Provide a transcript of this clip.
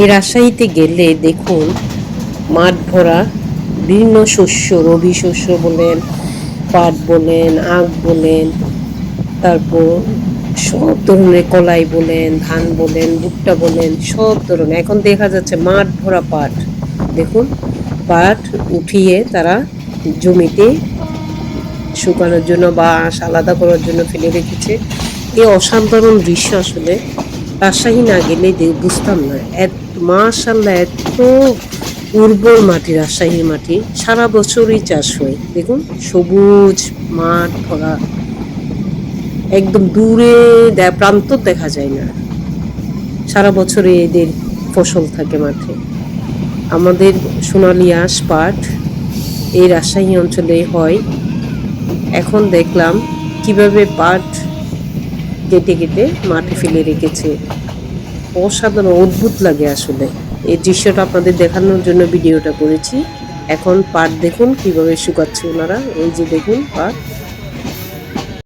এই রাজশাহীতে গেলে দেখুন মাঠ ভরা বিভিন্ন শস্য, রবি শস্য বলেন, পাট বলেন, আখ বলেন, তারপর সব ধরনের কলাই বলেন, ধান বলেন, ভুট্টা বলেন, সব ধরনের। এখন দেখা যাচ্ছে মাঠ ভরা পাট। দেখুন, পাট উঠিয়ে তারা জমিতে শুকানোর জন্য বা আঁশ আলাদা করার জন্য ফেলে রেখেছে। এই অসাধারণ দৃশ্য আসলে রাজশাহী না গেলে বুঝতাম না। এত মাশাল্লাহ, এত উর্বর মাটি, রাজশাহীর মাটি। সারা বছরই চাষ হয়। দেখুন, সবুজ মাঠ ভরা। একদম দূরে প্রান্ত দেখা যায় না। সারা বছরে এদের ফসল থাকে মাঠে। আমাদের সোনালি আঁশ পাট এই রাজশাহী অঞ্চলে হয়। এখন দেখলাম কীভাবে পাট কেটে কেটে মাঠে ফেলে রেখেছে। অসাধারণ, অদ্ভুত লাগে আসলে। এই দৃশ্যটা আপনাদের দেখানোর জন্য ভিডিওটা করেছি। এখন পাট দেখুন, কীভাবে শুকাচ্ছে ওনারা। এই যে দেখুন পাট।